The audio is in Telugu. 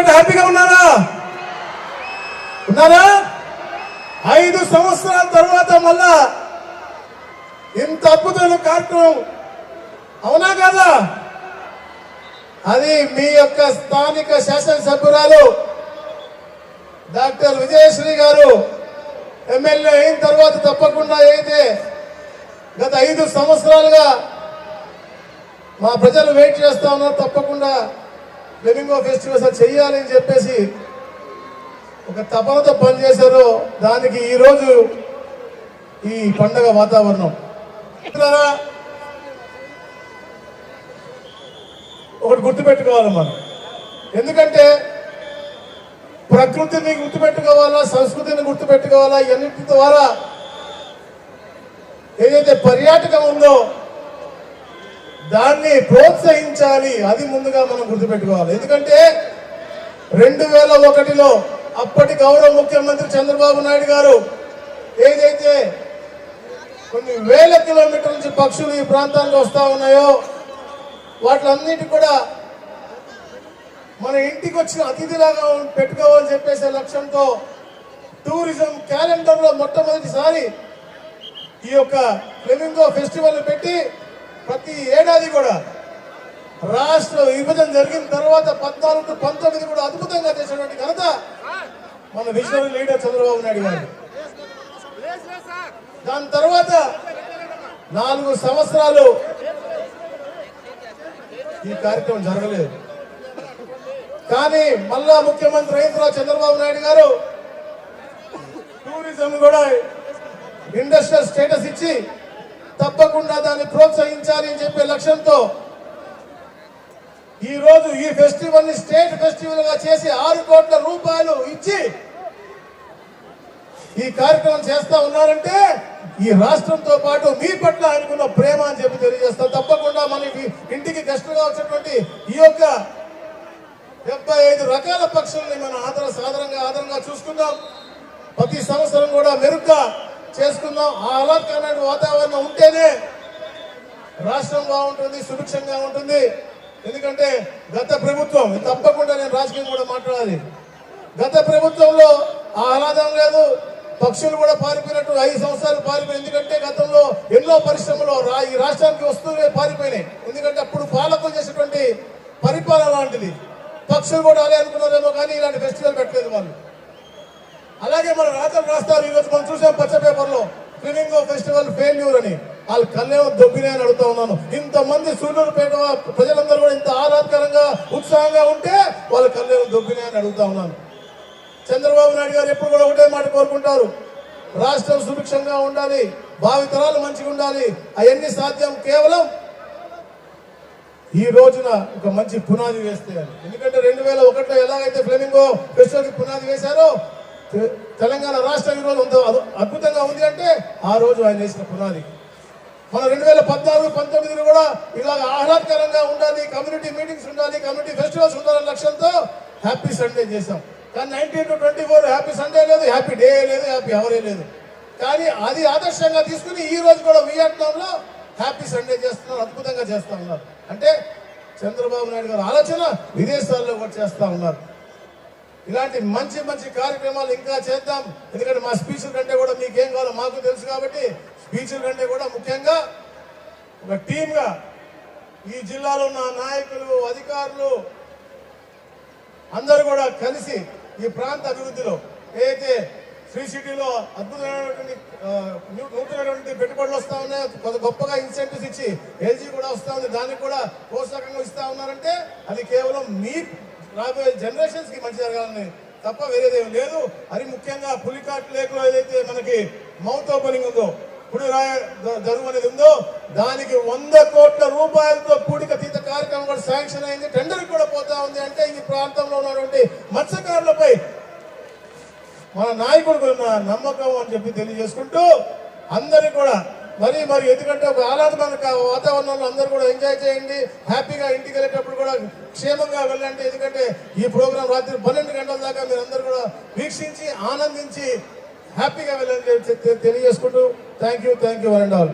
పెట్టి హ్యాపీగా ఉన్నారా? ఉన్నారా? ఐదు సంవత్సరాల తర్వాత మళ్ళా ఇంత అద్భుతమైన కార్యక్రమం. అవునా కదా? అది మీ యొక్క స్థానిక శాసనసభ్యురాలు డాక్టర్ విజయశ్రీ గారు ఎమ్మెల్యే అయిన తర్వాత తప్పకుండా అయితే గత ఐదు సంవత్సరాలుగా మా ప్రజలు వెయిట్ చేస్తా ఉన్నారు తప్పకుండా ఫ్లెమింగో ఫెస్టివల్స్ అది చెయ్యాలి అని చెప్పేసి ఒక తపనతో పనిచేశారో దానికి ఈరోజు ఈ పండగ వాతావరణం. ఒకటి గుర్తుపెట్టుకోవాలి మనం. ఎందుకంటే ప్రకృతిని గుర్తుపెట్టుకోవాలా సంస్కృతిని గుర్తుపెట్టుకోవాలా ఇవన్నిటి ద్వారా ఏదైతే పర్యాటకం ఉందో దాన్ని ప్రోత్సహించాలి. అది ముందుగా మనం గుర్తుపెట్టుకోవాలి. ఎందుకంటే రెండు వేల ఒకటిలో అప్పటి గౌరవ ముఖ్యమంత్రి చంద్రబాబు నాయుడు గారు ఏదైతే కొన్ని వేల కిలోమీటర్ల నుంచి పక్షులు ఈ ప్రాంతానికి వస్తూ ఉన్నాయో వాటిలన్నిటి కూడా మన ఇంటికి వచ్చిన అతిథిలాగా పెట్టుకోవాలని చెప్పేసే లక్ష్యంతో టూరిజం క్యాలెండర్లో మొట్టమొదటిసారి ఈ యొక్క ఫ్లెమింగో ఫెస్టివల్ పెట్టి ప్రతి ఏడాది కూడా రాష్ట్ర విభజన జరిగిన తర్వాత పద్నాలుగు పంతొమ్మిది కూడా అద్భుతంగా చేసినటువంటి ఘనత మన విజనరీ లీడర్ చంద్రబాబు నాయుడు గారు దాని తర్వాత నాలుగు సంవత్సరాలు ఈ కార్యక్రమం జరగలేదు. కానీ మళ్ళా ముఖ్యమంత్రి రైతురావు చంద్రబాబు నాయుడు గారు టూరిజం కూడా ఇండస్ట్రియల్ స్టేటస్ ఇచ్చి తప్పకుండా దాన్ని ప్రోత్సహించాలి అని చెప్పే లక్ష్యంతో ఈ రోజు ఈ ఫెస్టివల్ని స్టేట్ ఫెస్టివల్గా చేసి ఆరు కోట్ల రూపాయలు ఇచ్చి ఈ కార్యక్రమం చేస్తా ఉన్నారంటే ఈ రాష్ట్రంతో పాటు మీ పట్ల ఆయనకున్న ప్రేమ అని చెప్పి తెలియజేస్తాం. తప్పకుండా మనకి ఇంటికి గెస్టుగా వచ్చినటువంటి ఈ యొక్క డెబ్బై ఐదు రకాల పక్షుల్ని మనం ఆదర సాధారణంగా ఆదరంగా చూసుకుందాం. ప్రతి సంవత్సరం కూడా మెరుగ్గా చేసుకుందాం. ఆ ఆహ్లాదకరమైన వాతావరణం ఉంటేనే రాష్ట్రం బాగుంటుంది సుభిక్షంగా ఉంటుంది. ఎందుకంటే గత ప్రభుత్వం తప్పకుండా నేను రాజకీయం కూడా మాట్లాడాలి. గత ప్రభుత్వంలో ఆహ్లాదం లేదు. పక్షులు కూడా పారిపోయినట్టు ఐదు సంవత్సరాలు పారిపోయి ఎందుకంటే గతంలో ఎన్నో పరిశ్రమలు ఈ రాష్ట్రానికి వస్తూనే పారిపోయినాయి. ఎందుకంటే అప్పుడు పాలకులు చేసినటువంటి పరిపాలన లాంటిది. పక్షులు కూడా అలే అనుకున్నారేమో కానీ ఇలాంటి ఫెస్టివల్ పెట్టలేదు వాళ్ళు. అలాగే మన రాతలు రాస్తారు ఈరోజు మనం చూసాం పచ్చ పేపర్లో. ఫ్లిమింగో ఫెస్టివల్ ఫెయిల్యూర్ అని. వాళ్ళు కళ్యాణం దొబ్బినే అని అడుగుతా ఉన్నాను. ఇంతమంది సూర్యుడుపేట ప్రజలందరూ కూడా ఇంత ఆహ్లాదకరంగా ఉత్సాహంగా ఉంటే వాళ్ళ కళ్యాణం దొబ్బినే అని అడుగుతా ఉన్నాను. చంద్రబాబు నాయుడు గారు ఎప్పుడు కూడా ఒకటే మాట కోరుకుంటారు. రాష్ట్రం సుభిక్షంగా ఉండాలి భావితరాలు మంచిగా ఉండాలి. అవన్నీ సాధ్యం కేవలం ఈ రోజున ఒక మంచి పునాది వేస్తే ఎందుకంటే రెండు వేల ఒకటిలో ఎలాగైతే ఫ్లెమింగో ఫెస్టివల్కి పునాది వేశారో తెలంగాణ రాష్ట్రం ఈరోజు ఉందో అద్భుతంగా ఉంది అంటే ఆ రోజు ఆయన వేసిన పునాది. మన రెండు వేల పద్నాలుగు పంతొమ్మిదిలో కూడా ఇలాగ ఆహ్లాదకరంగా ఉండాలి కమ్యూనిటీ మీటింగ్స్ ఉండాలి కమ్యూనిటీ ఫెస్టివల్స్ ఉండాలనే లక్ష్యంతో హ్యాపీ సండే చేశాం. కానీ nineteen to twenty four happy Sunday లేదు హ్యాపీ డే లేదు హ్యాపీ అవరే లేదు. కానీ అది ఆదర్శంగా తీసుకుని ఈ రోజు కూడా వియట్నాంలో హ్యాపీ సండే చేస్తున్నారు అద్భుతంగా చేస్తూ ఉన్నారు. అంటే చంద్రబాబు నాయుడు గారు ఆలోచన విదేశాల్లో కూడా చేస్తూ ఉన్నారు. ఇలాంటి మంచి మంచి కార్యక్రమాలు ఇంకా చేద్దాం. ఎందుకంటే మా స్పీచ్ల కంటే కూడా మీకేం కావాలో మాకు తెలుసు కాబట్టి స్పీచ్ల కంటే కూడా ముఖ్యంగా ఒక టీమ్గా ఈ జిల్లాలో ఉన్న నాయకులు అధికారులు అందరూ కూడా కలిసి ఈ ప్రాంత అభివృద్ధిలో ఏదైతే శ్రీ సిటీలో అద్భుతమైనటువంటి నూతనమైనటువంటి పెట్టుబడులు వస్తా ఉన్నాయో కొంత గొప్పగా ఇన్సెంటివ్స్ ఇచ్చి ఎల్జీ కూడా వస్తూ ఉంది దానికి కూడా ప్రోత్సాహంగా ఇస్తూ ఉన్నారంటే అది కేవలం మీ రాబోయే జనరేషన్స్కి మంచి జరగాలని తప్ప వేరేదేం లేదు. అది ముఖ్యంగా పులికాట్ లేక్ ఏదైతే మనకి మౌత్ ఓపెనింగ్ ఉందో పుడి రాయ జరుగు అనేది ఉందో దానికి వంద కోట్ల రూపాయలతో పూడిక తీత కార్యక్రమం కూడా శాంక్షన్ అయింది. టెండర్ కూడా పోతా ఉంది అంటే ఈ ప్రాంతంలో ఉన్నటువంటి మత్స్యకారులపై మన నాయకుడికి ఉన్న నమ్మకం అని చెప్పి తెలియజేసుకుంటూ అందరికీ కూడా మరి మరి ఎందుకంటే ఒక ఆహ్లాదమైన వాతావరణంలో అందరూ కూడా ఎంజాయ్ చేయండి. హ్యాపీగా ఇంటికి వెళ్ళేటప్పుడు కూడా క్షేమంగా వెళ్ళండి. ఎందుకంటే ఈ ప్రోగ్రాం రాత్రి పన్నెండు గంటల దాకా మీరు అందరూ కూడా వీక్షించి ఆనందించి హ్యాపీగా వెళ్ళండి తెలియజేసుకుంటూ thank you thank you and all